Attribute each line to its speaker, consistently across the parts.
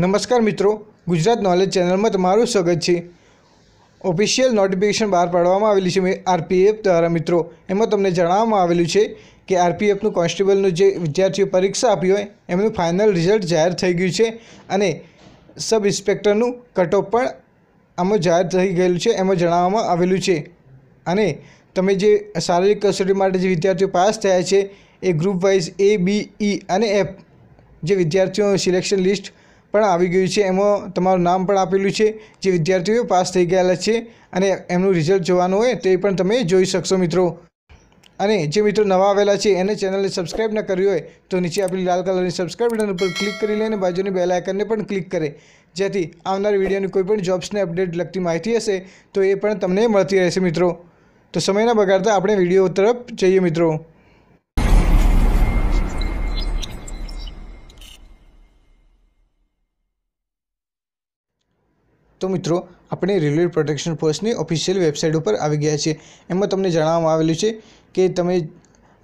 Speaker 1: નમસ્કાર મિત્રો, ગુજરાત નોલેજ ચેનલમાં તમારું સ્વાગત છે. ઓફિશિયલ નોટિફિકેશન બહાર પાડવામાં આવેલી છે આરપીએફ દ્વારા મિત્રો. એમાં તમને જણાવવામાં આવેલું છે કે આરપીએફનું કોન્સ્ટેબલનું જે વિદ્યાર્થીઓ પરીક્ષા આપી હોય, એમનું ફાઇનલ રિઝલ્ટ જાહેર થઈ ગયું છે અને સબ ઇન્સ્પેક્ટરનું કટઓફ પણ આમાં જાહેર થઈ ગયેલું છે, એમાં જણાવવામાં આવેલું છે. અને તમે જે શારીરિક કસોટી માટે જે વિદ્યાર્થીઓ પાસ થયા છે, એ ગ્રુપ વાઇઝ એ બી ઈ અને એફ જે વિદ્યાર્થીઓ સિલેક્શન લિસ્ટ પણ આવી ગયું છે. એમાં તમારું નામ પણ આપેલું છે. જે વિદ્યાર્થીઓ પાસ થઈ ગયેલા છે અને એમનું રિઝલ્ટ જોવાનું હોય તે પણ તમે જોઈ શકશો મિત્રો. અને જે મિત્રો નવા આવેલા છે, એને ચેનલને સબસ્ક્રાઈબ ન કરી હોય તો નીચે આપેલી લાલ કલરની સબસ્ક્રાઈબ બટન ઉપર ક્લિક કરી લઈને બાજુની બેલ આઇકનને પણ ક્લિક કરે. જેથી આવનાર વિડીયોની કોઈ પણ જોબ્સને અપડેટ લગતી માહિતી હશે તો એ પણ તમને મળતી રહેશે મિત્રો. તો સમયના બગાડતા આપણે વીડિયો તરફ જઈએ મિત્રો. તો મિત્રો, આપણે રેલવે પ્રોટેક્શન ફોર્સની ઓફિશિયલ વેબસાઇટ ઉપર આવી ગયા છીએ. એમાં તમને જણાવવામાં આવેલું છે કે તમે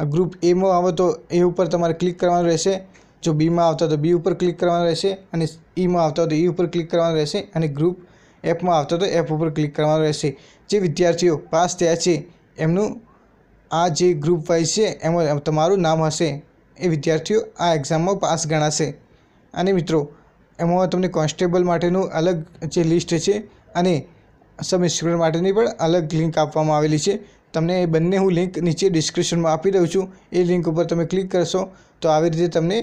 Speaker 1: ગ્રુપ એમાં આવો તો એ ઉપર તમારે ક્લિક કરવાનું રહેશે. જો બીમાં આવતા તો બી ઉપર ક્લિક કરવાનું રહેશે અને ઈમાં આવતા તો ઈ ઉપર ક્લિક કરવાનું રહેશે અને ગ્રુપ એફમાં આવતા તો એફ ઉપર ક્લિક કરવાનું રહેશે. જે વિદ્યાર્થીઓ પાસ થયા છે, એમનું આ જે ગ્રુપ વાઇઝ છે, એમાં તમારું નામ હશે. એ વિદ્યાર્થીઓ આ એક્ઝામમાં પાસ ગણાશે. અને મિત્રો એમાં તમને કોન્સ્ટેબલ માટેનું અલગ જે લિસ્ટ છે અને સબ ઇન્સ્પેક્ટર માટેની પણ અલગ લિંક આપવામાં આવેલી છે. તમને એ બંને હું લિંક નીચે ડિસ્ક્રિપ્શનમાં આપી દઉં છું. એ લિંક ઉપર તમે ક્લિક કરશો તો આવી રીતે તમને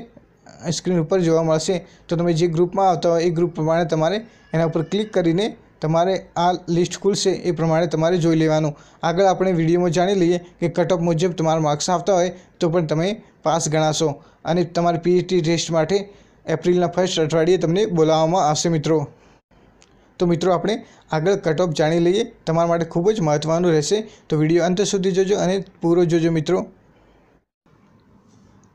Speaker 1: સ્ક્રીન ઉપર જોવા મળશે. તો તમે જે ગ્રુપમાં આવતા હોય એ ગ્રુપ પ્રમાણે તમારે એના ઉપર ક્લિક કરીને તમારે આ લિસ્ટ ખુલશે એ પ્રમાણે તમારે જોઈ લેવાનું. આગળ આપણે વિડીયોમાં જાણી લઈએ કે કટઓફ મુજબ તમારા માર્ક્સ આવતા હોય તો પણ તમે પાસ ગણાશો. અને તમારી પીએચડી ટેસ્ટ માટે એપ્રિલના ફર્સ્ટ અઠવાડિયે તમને બોલાવવામાં આવશે મિત્રો. તો મિત્રો, આપણે આગળ કટઓફ જાણી લઈએ. તમારા માટે ખૂબ જ મહત્ત્વનું રહેશે. તો વીડિયો અંત સુધી જોજો અને પૂરો જોજો મિત્રો.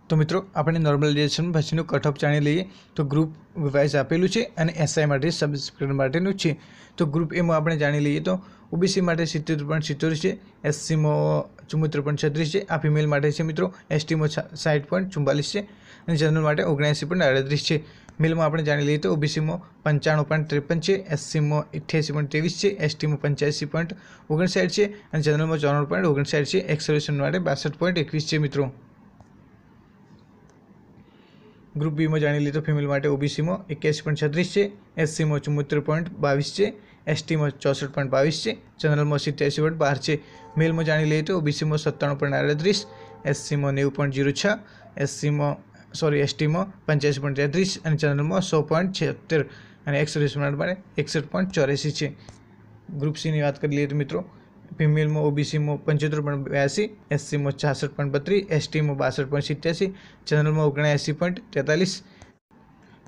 Speaker 1: તો મિત્રો, આપણે નોર્મલાઇઝેશન પછીનું કટઓફ જાણી લઈએ. તો ગ્રુપ વાઇઝ આપેલું છે અને એસઆઈ માટે સબ માટેનું છે. તો ગ્રુપ એમાં આપણે જાણી લઈએ તો ઓબીસી માટે સિત્તેર પોઈન્ટ સિત્તેર છે, એસસીમાં ચુમ્મોતેર પોઈન્ટ છત્રીસ છે, આ ફિમેલ માટે છે મિત્રો, એસટીમાં સાઠ પોઈન્ટ ચુમ્બાલીસ છે અને જનરલ માટે ઓગણએંસી પોઈન્ટ અડત્રીસ છે. મેલમાં આપણે જાણી લઈએ તો ઓબીસીમાં પંચાણું પોઈન્ટ ત્રેપન છે, એસસીમાં અઠ્યાસી પોઈન્ટ ત્રેવીસ છે, એસટીમાં પંચ્યાસી પોઈન્ટ ઓગણસાઠ છે અને જનરલમાં ચોરાણું પોઈન્ટ ઓગણસાઠ છે. એક્સર્વેશન માટે બાસઠ પોઈન્ટ એકવીસ છે મિત્રો. ગ્રુપ બીમાં જાણી લઈએ તો ફિમેલ માટે ઓબીસીમાં એક્યાસી પોઈન્ટ છત્રીસ છે, એસસીમાં ચુમ્મોતેર પોઈન્ટ બાવીસ છે, એસટીમાં ચોસઠ પોઈન્ટ બાવીસ છે, જનરલમાં સિત્યાસી પોઈન્ટ બાર છે. મેલમાં જાણી લઈએ તો ઓબીસીમાં સત્તાણું પોઈન્ટ આડત્રીસ, એસસીમાં નેવું પોઈન્ટ જીરો છ, એસસીમાં, સોરી, એસટીમાં પંચ્યાસી પોઈન્ટ તેત્રીસ અને જનરલમાં સો પોઈન્ટ છોતેર અને એક્સ સર્વિસમેન માટે એકસઠ પોઈન્ટ ચોરાસી છે. ગ્રુપ સીની વાત કરી લઈએ તો મિત્રો ફિમેલમાં ઓબીસીમાં પંચોતેર પોઈન્ટ બ્યાસી એસસીમાં છાસઠ પોઈન્ટ બત્રીસ એસટીમાં બાસઠ પોઈન્ટ સિત્યાસી જનરલમાં ઓગણએંસી પોઈન્ટ તેતાલીસ.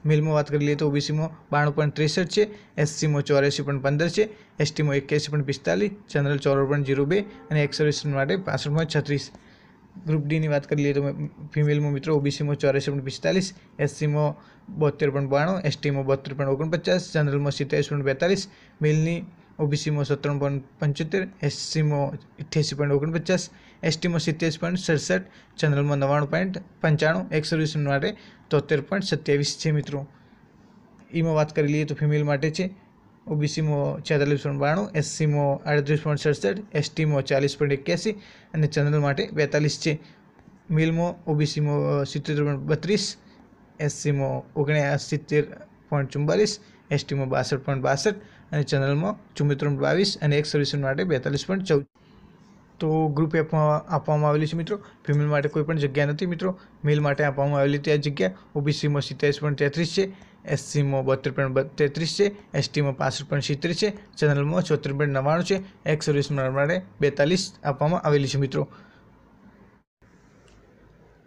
Speaker 1: મેલમાં વાત કરી લઈએ તો ઓબીસીમાં બાણું પોઈન્ટ ત્રેસઠ છે એસસીમાં ચોર્યાસી પોઈન્ટ પંદર છે એસટીમાં એક્યાસી પોઈન્ટ પિસ્તાલીસ જનરલ ચોરાણું પોઈન્ટ જીરો બે અને એક્સ માટે પાસઠ પોઈન્ટ છત્રીસ. ગ્રુપ ડીની વાત કરી લઈએ તો ફિમેલમાં મિત્રો ઓબીસીમાં ચોર્યાસી પોઈન્ટ પિસ્તાલીસ એસસીમાં બોતેર પોઈન્ટ બાણું એસટીમાં બોતેર પોઈન્ટ ઓગણપચાસ જનરલમાં સિત્યાવીસ પોઈન્ટ બેતાલીસ. મેલની ઓબીસીમાં સત્તાણું પોઈન્ટ પંચોતેર, એસસીમાં અઠ્યાસી પોઈન્ટ ઓગણપચાસ, એસટીમાં સિત્યાસી પોઈન્ટ સડસઠ, જનરલમાં નવ્વાણું પોઈન્ટ પંચાણું એક્સ સર્વિસમેન માટે તોતેર પોઈન્ટ સત્યાવીસ છે મિત્રો. એમાં વાત કરી લઈએ તો ફિમેલ માટે છે. ઓબીસીમાં છેતાલીસ પોઈન્ટ બાણું, એસસીમાં આડત્રીસ પોઈન્ટ સડસઠ, એસટીમાં ચાલીસ પોઈન્ટ એક્યાસી અને જનરલ માટે બેતાલીસ છે. મેલમાં ઓબીસીમાં સિત્તેર પોઈન્ટ બત્રીસ, એસસીમાં સિત્તેર પોઈન્ટ ચુમ્બાલીસ એસટીમાં બાસઠ પોઈન્ટ બાસઠ અને જનરલમાં ચુમ્મોતેર પોઈન્ટ બાવીસ અને એક સર્વિસમેન માટે બેતાલીસ પોઈન્ટ ચૌદ. તો ગ્રુપ એફમાં આપવામાં આવેલી છે મિત્રો. ફિમેલ માટે કોઈ પણ જગ્યા નથી મિત્રો. મેલ માટે આપવામાં આવેલી ત્યાં જગ્યા. ઓબીસીમાં સિત્યાવીસ પોઈન્ટ તેત્રીસ છે. એસસીમાં બોતેર પોઈન્ટ તેત્રીસ છે. એસટીમાં પાસઠ પોઈન્ટ સિત્તેર છે. જનરલમાં ચોતેર પોઈન્ટ નવ્વાણું છે. એક્સ સર્વિસમેન માટે બેતાલીસ આપવામાં આવેલી છે મિત્રો.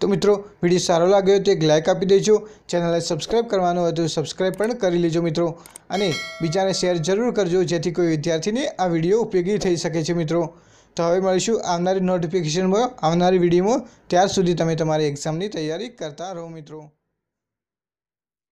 Speaker 1: તો મિત્રો, વીડિયો સારો લાગ્યો તો એક લાઇક આપી દેજો. ચેનલને સબસ્ક્રાઈબ કરવાનું તો સબસ્ક્રાઈબ પણ કરી લેજો મિત્રો. અને બીજાને શેર જરૂર કરજો, જેથી કોઈ વિદ્યાર્થીને આ વીડિયો ઉપયોગી થઈ શકે છે મિત્રો. તો હવે મળીશું આવનારી નોટિફિકેશનમાં આવનારી વિડીયોમાં. ત્યાર સુધી તમે તમારી એક્ઝામની તૈયારી કરતા રહો મિત્રો.